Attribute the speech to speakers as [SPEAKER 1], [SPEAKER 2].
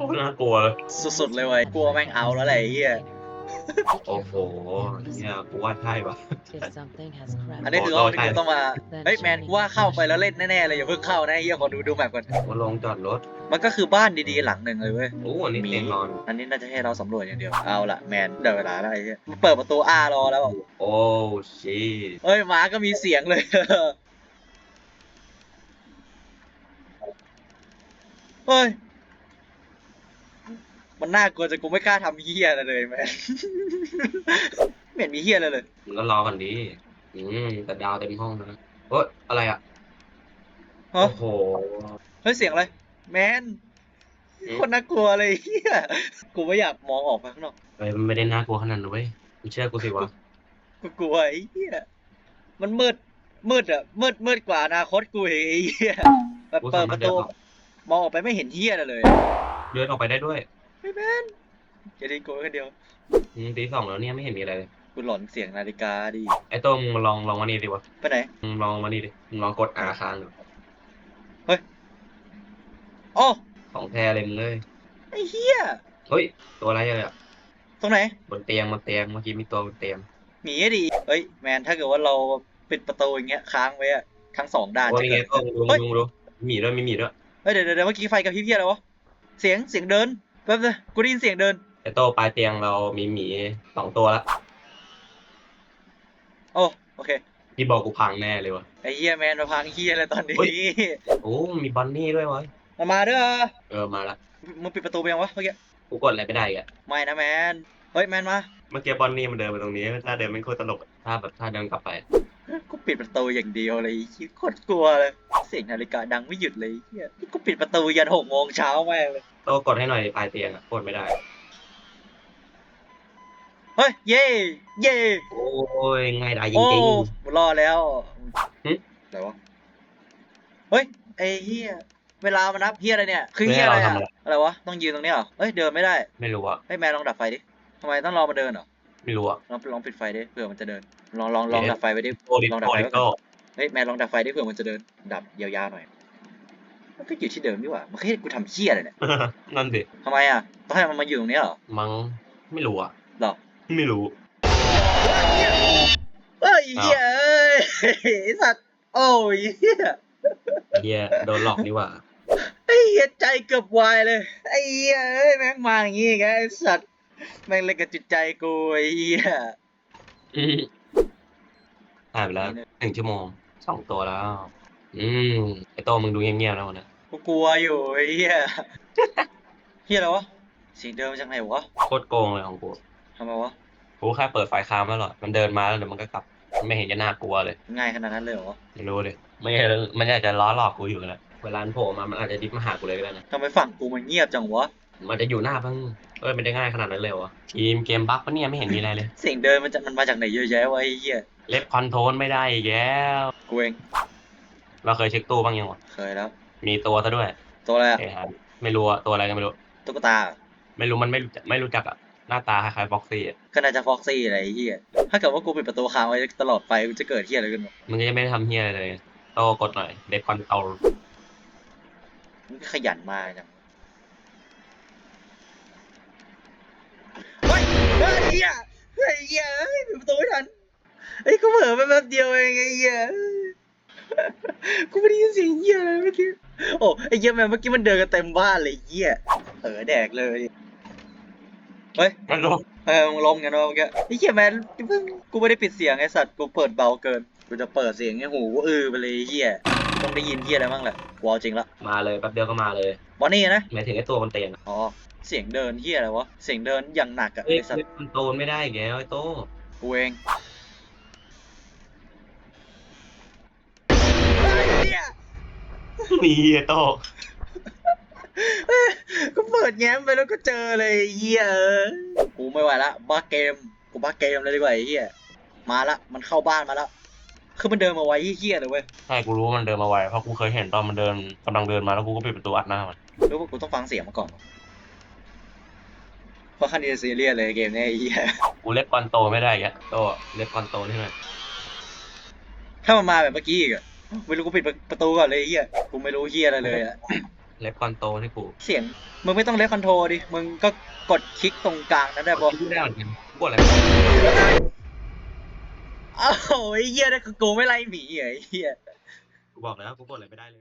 [SPEAKER 1] โคตรน่ากลัวเลย
[SPEAKER 2] สุดๆเลยเว้ยกลัวแม่งเอาแล้วแหละไอ้เหี้ย
[SPEAKER 1] โอ้โหเนี่ยกูว่าใช่ปะ
[SPEAKER 3] If something has
[SPEAKER 2] อัน
[SPEAKER 3] crept
[SPEAKER 2] นี้คือห้องที่กูต้องมาเฮ้ยแมนกูว่าเข้าไปแล้วเล่นแน่ๆเลยอย่าเพิ่งเข้านะไอ้เหี้ยขอดูดูแมปก่อน
[SPEAKER 1] ว่าลงจอดรถ
[SPEAKER 2] มันก็คือบ้านดีๆหลังหนึ่งเลยเว้ย
[SPEAKER 1] โอ้อันนี้เตียงนอน
[SPEAKER 2] อันนี้น่าจะให้เราสำรวจอย่างเดียว เอาละแมนเดี๋ยวเวลาแล้วไอ้เหี้ยมันเปิดประตูอ้ารอแล้วอะ
[SPEAKER 1] โอ้ชี
[SPEAKER 2] เฮ้ยหมาก็มีเสียงเลย เฮ้ย มันน่ากลัวจนกูไม่กล้าทำเฮี้ยอะไรเลยแมนไม่เห็นมีเฮี้ยอะไรเลย
[SPEAKER 1] มันก็รอกันดีอืมแต่ดาวเต็มห้องนะเฮ้ยอะไรอะ
[SPEAKER 2] ฮะ
[SPEAKER 1] โอ้โห
[SPEAKER 2] เฮ้ยเสียงอะไร แมนคนน่ากลัวเลยเฮี้ยกูไม่อยากมองออกไปข้างนอก
[SPEAKER 1] เฮ้ยมันไม่ได้น่ากลัวขนาดนั้นเว้ยมึงเชื่อกูสิวะ
[SPEAKER 2] กูกลัวไอ้เหี้ยมันมืด มืดอะมืดมืดกว่าอนาคตกูอีกไอ้เหี้ยแบบ
[SPEAKER 1] กู
[SPEAKER 2] เปิ
[SPEAKER 1] สา
[SPEAKER 2] ด
[SPEAKER 1] มา
[SPEAKER 2] ป
[SPEAKER 1] รถ
[SPEAKER 2] ระ
[SPEAKER 1] เดิน
[SPEAKER 2] ตู
[SPEAKER 1] ออก
[SPEAKER 2] มองออกไปไม่เห็นเหี้ยอะไรเลย
[SPEAKER 1] เดินออกไปได้ด้วย
[SPEAKER 2] ไม่แมนอย่าทิ้งกูไว้คนเดียว
[SPEAKER 1] อืมตีสองแล้วเนี่ยไม่เห็นมีอะไรเลย
[SPEAKER 2] กูหลอนเสียงนาฬิกาดิ
[SPEAKER 1] ไอ้โต้มึงมาลองลองมานี่ดิวะ
[SPEAKER 2] ไปไหน
[SPEAKER 1] มึงลองมานี่ดิมึงลองกดอาค้างดู
[SPEAKER 2] โอ้
[SPEAKER 1] ของแท้เลยมึงเลย
[SPEAKER 2] ไอ้เหี้ย
[SPEAKER 1] เฮ้ย ตัวอะไรเลยอะ
[SPEAKER 2] ตรงไหน
[SPEAKER 1] บนเตียงบนเตียงเมื่อกี้มีตัวบนเตียง
[SPEAKER 2] หนีอะดิเฮ้ยแมนถ้าเกิดว่าเราปิดประตูอย่างเงี้ยค้างไว้อะทั้งสองด้าน
[SPEAKER 1] โอ้ย
[SPEAKER 2] จะ
[SPEAKER 1] ไง
[SPEAKER 2] เกิด
[SPEAKER 1] โต้มึงดู
[SPEAKER 2] เฮ้ย
[SPEAKER 1] มึงดูหมีด้วยมีหมีด้วย
[SPEAKER 2] เฮ้ยเดี๋ยวเดี๋ยวเดี๋ยวเมื่อกี้ไฟกับพริบเหี้ยอะไรวะเสียงเสียงเดิน แป๊บนึงกูได้ยินเสียงเดิน
[SPEAKER 1] ไอ้โต้ปลายเตียงเรามีหมีสองตัวละ
[SPEAKER 2] โอ้โอเค
[SPEAKER 1] ที่บอกกูพังแน่เลยวะ
[SPEAKER 2] ไอ้เหี้ยแมนมาพังเหี้ยอะไรตอนนี้
[SPEAKER 1] เฮ้ย โอ้มีบอนนี่ด้วยวะ
[SPEAKER 2] มามาเด้อ
[SPEAKER 1] เออมาละ
[SPEAKER 2] มึงปิดประตูไปยังวะเมื่อกี้
[SPEAKER 1] กูกดอะไรไม่ได้อีกอะ
[SPEAKER 2] ไม่นะแมนเฮ้ยแมนมา
[SPEAKER 1] เมื่อกี้บอนนี่มันเดินมาตรงนี้ถ้าเดินไม่โคตรตลกอะถ้าแบบถ้าเดินกลับไป
[SPEAKER 2] กูปิดประตูอย่างเดียวเลยคิดโคตรกลัวเลย เสียงนาฬิกาดังไม่หยุดเลยเฮียกูปิดประตูยันหกโมงเช้าแม่งเลย
[SPEAKER 1] โต้กดให้หน่อยปลายเตียงอะกดไม่ได้
[SPEAKER 2] เฮ้ยเย่เย่
[SPEAKER 1] โอ้ยง่ายดายจ
[SPEAKER 2] โอ้
[SPEAKER 1] ริง
[SPEAKER 2] กูรอดแล้ว
[SPEAKER 1] หึ
[SPEAKER 2] อะไรวะเฮ้ยไอ้เฮียเวลามันนับเฮียอะไรเนี่ย คือเฮียอะไรอะอะไรวะต้องยืนตรงนี้เหรอเฮ้ยเดินไม่ได้
[SPEAKER 1] ๆ ไม่รู้อะ
[SPEAKER 2] เฮ้ยแมนลองดับไฟดิทำไมต้องรอมาเดินเหรอ
[SPEAKER 1] ไม่รู้อะ
[SPEAKER 2] ลองลองปิดไฟดิเผื่อมันจะเดิน ลองลองลองดับไฟไว้ดิ
[SPEAKER 1] โต้ดิ
[SPEAKER 2] ลองดับ
[SPEAKER 1] โต้
[SPEAKER 2] ไฟ
[SPEAKER 1] ดิ
[SPEAKER 2] ไว้ก่
[SPEAKER 1] โต้
[SPEAKER 2] อนเฮ้ยแมนลองดับไฟดิเผื่อมันจะเดินดับยาวๆหน่อย มันก็อยู่ที่เดิมนี่หว่ามันแค่กูทำเชี่ยอะไรเนี่ย
[SPEAKER 1] นั่นสิ
[SPEAKER 2] ทำไมอะต้องให้มันมาอยู่ตรงนี้เหรอ
[SPEAKER 1] มั้งไม่รู้อะ
[SPEAKER 2] หรอ
[SPEAKER 1] ไม่รู้
[SPEAKER 2] เอ้ยเหี้ยเอ้ยไอ้สัตว์โอ้ยเหี้ย
[SPEAKER 1] เฮียโดนหลอกดีกว่า
[SPEAKER 2] ไอ้เหี้ยใจเกือบวายเลยไอ้เหี้ยเอ้ยแม่งมาอย่างงี้ไงไอ้สัตว์แม่งเล่นกับจิตใจกูไอ้เหี้ย
[SPEAKER 1] อืมผ่านไปแล้วหนึ่งชั่วโมง สองตัวแล้ว อืมไอโต้มึงดูเงียบๆแล้วนะ
[SPEAKER 2] กูกลัวอยู่ไอ้เหี้ยเหี้ยอะไรวะเสียงเดินมาจากไหนวะ
[SPEAKER 1] โคตรโกงเลยของกู
[SPEAKER 2] ทำไมวะ
[SPEAKER 1] กูแค่เปิดไฟค้างไว้หรอกมันเดินมาแล้วเดี๋ยวมันก็กลับไม่เห็นจะน่ากลัวเลย
[SPEAKER 2] ง่ายขนาดนั้นเลยเหรอ
[SPEAKER 1] ไม่รู้เลยไม่งั้นมันอาจจะล้อหลอกกูอยู่แล้วเวลามันโผล่มามันอาจจะดิฟมาหากูเลยก็ได้นะ
[SPEAKER 2] ทำไมฝั่งกูมันเงียบจังวะ
[SPEAKER 1] มันจะอยู่หน้าเพิ่ง เอ้ยมันได้ง่ายขนาดนั้นเลยวะทีมเกมบั๊กปะเนี่ยไม่เห็นมีอะไรเลย
[SPEAKER 2] เสียงเดินมันจะมันมาจากไหนเยอะแยะวะไอ้เหี้ย
[SPEAKER 1] เล็บคอนโทรลไม่ได้อีกแล้ว
[SPEAKER 2] กูเอง
[SPEAKER 1] เราเคยเช็คตู้บ้างยังวะ
[SPEAKER 2] เคยแล้ว
[SPEAKER 1] มีตัวซะด้วย
[SPEAKER 2] ตัวอะไรอะ
[SPEAKER 1] เอ้ยครับไม่รู้อะตัวอะไรก็ไม่รู้
[SPEAKER 2] ตุ๊กตาเหรอ
[SPEAKER 1] ไม่รู้มันไม่รู้จักไม่รู้จักอะหน้าตาคล้ายๆบ็อกซี่อะ
[SPEAKER 2] ก็น่าจะฟ็อกซี่อะไรไอ้เหี้ยถ้าเกิดว่ากูปิดประตูค้างไว้ตลอดไปมันจะเกิดเหี้ยอะไรขึ้นวะ
[SPEAKER 1] มันก็จะไม่ได้ทำเฮียอะไรเลยโตกดหน่อยเล็บคอนโทรล
[SPEAKER 2] มันก็ขยันมากจังเฮ้ย เฮ้ยเหี้ยเฮ้ยเหี้ยเฮ้ยปิดประตูไม่ทันเฮ้ยกูเผลอไปแป๊บเดียวเองไอ้เหี้ยกูไม่ได้ยินเสียงเหี้ยอะไรเมื่อกี้โอ้ไอ้เหี้ยแม่งเมื่อกี้มันเดินกันเต็มบ้านเลยไอ้เหี้ยเออแดกเลยเฮ้ย
[SPEAKER 1] มันรู้
[SPEAKER 2] เออมึงล้มกันวะเมื่อกี้ไอ้เหี้ยแมนเพิ่งกูไม่ได้ปิดเสียงไอ้สัตว์กูเปิดเบาเกินกูจะเปิดเสียงไอ้หูเออไปเลยไอ้เหี้ยต้องได้ยินเหี้ยอะไรบ้างแหละวอลจริงละ
[SPEAKER 1] มาเลยแป๊บเดียวก็มาเลย
[SPEAKER 2] บอนนี่นะ
[SPEAKER 1] หมายถึงไอ้ตัวบนเตียงอะ
[SPEAKER 2] อ๋อ เสียงเดินเหี้ยอะไรวะ เสียงเดินอย่างหนักอะ
[SPEAKER 1] เอ้ย
[SPEAKER 2] ไอ้สัต
[SPEAKER 1] เล็
[SPEAKER 2] ว์
[SPEAKER 1] บคอนโทรลไม่ได้อีกแล้วไอ้โต
[SPEAKER 2] กูเองไอ้เหี้ย
[SPEAKER 1] มีไอ้โต
[SPEAKER 2] กูเปิดแง้มไปแล้วก็เจอเลยไอ้เหี้ยเออกูไม่ไหวละบ้าเกม กูบ้าเกมเลยดีกว่าไอ้เหี้ยมาละ มันเข้าบ้านมาแล้ว คือมันเดินมาไวเหี้ยๆเลยเว้ย
[SPEAKER 1] ใช่กูรู้ว่ามันเดินมาไวเพราะกูเคยเห็นตอนมันเดินกำลังเดินมาแล้วกูก็ปิดประตูอัดหน้ามัน
[SPEAKER 2] รู้ว่ากูต้องฟังเสียงมาก่อนวะ เพราะคันนี้ซีเรียสเลยเกมเนี้ยไอ้เหี้ย
[SPEAKER 1] กูเล็บคอนโตไม่ได้อีกอะโตเล็บคอนโตนี่ไง
[SPEAKER 2] ถ้ามันมาแบบเมื่อกี้อีกอะไม่รู้กูปิดประตูก่อนเลยไอ้เหี้ยกูไม่รู้เหี้ยอะไรเลยอะ
[SPEAKER 1] เล็บคอนโตให้กู
[SPEAKER 2] เสียงมึงไม่ต้องเลคคอนโทรดิ มึงก็กดคลิกตรงกลางนั้นได้ปะ
[SPEAKER 1] พูดได้เหมือนกันพูดอะไร
[SPEAKER 2] อ้าวไอ้เหี้ยนั่นคือโกงไม่ไล่หมีเหรอไอ้เหี้ย
[SPEAKER 1] กูบอกแล้วกูกดอะไรไม่ได้เลย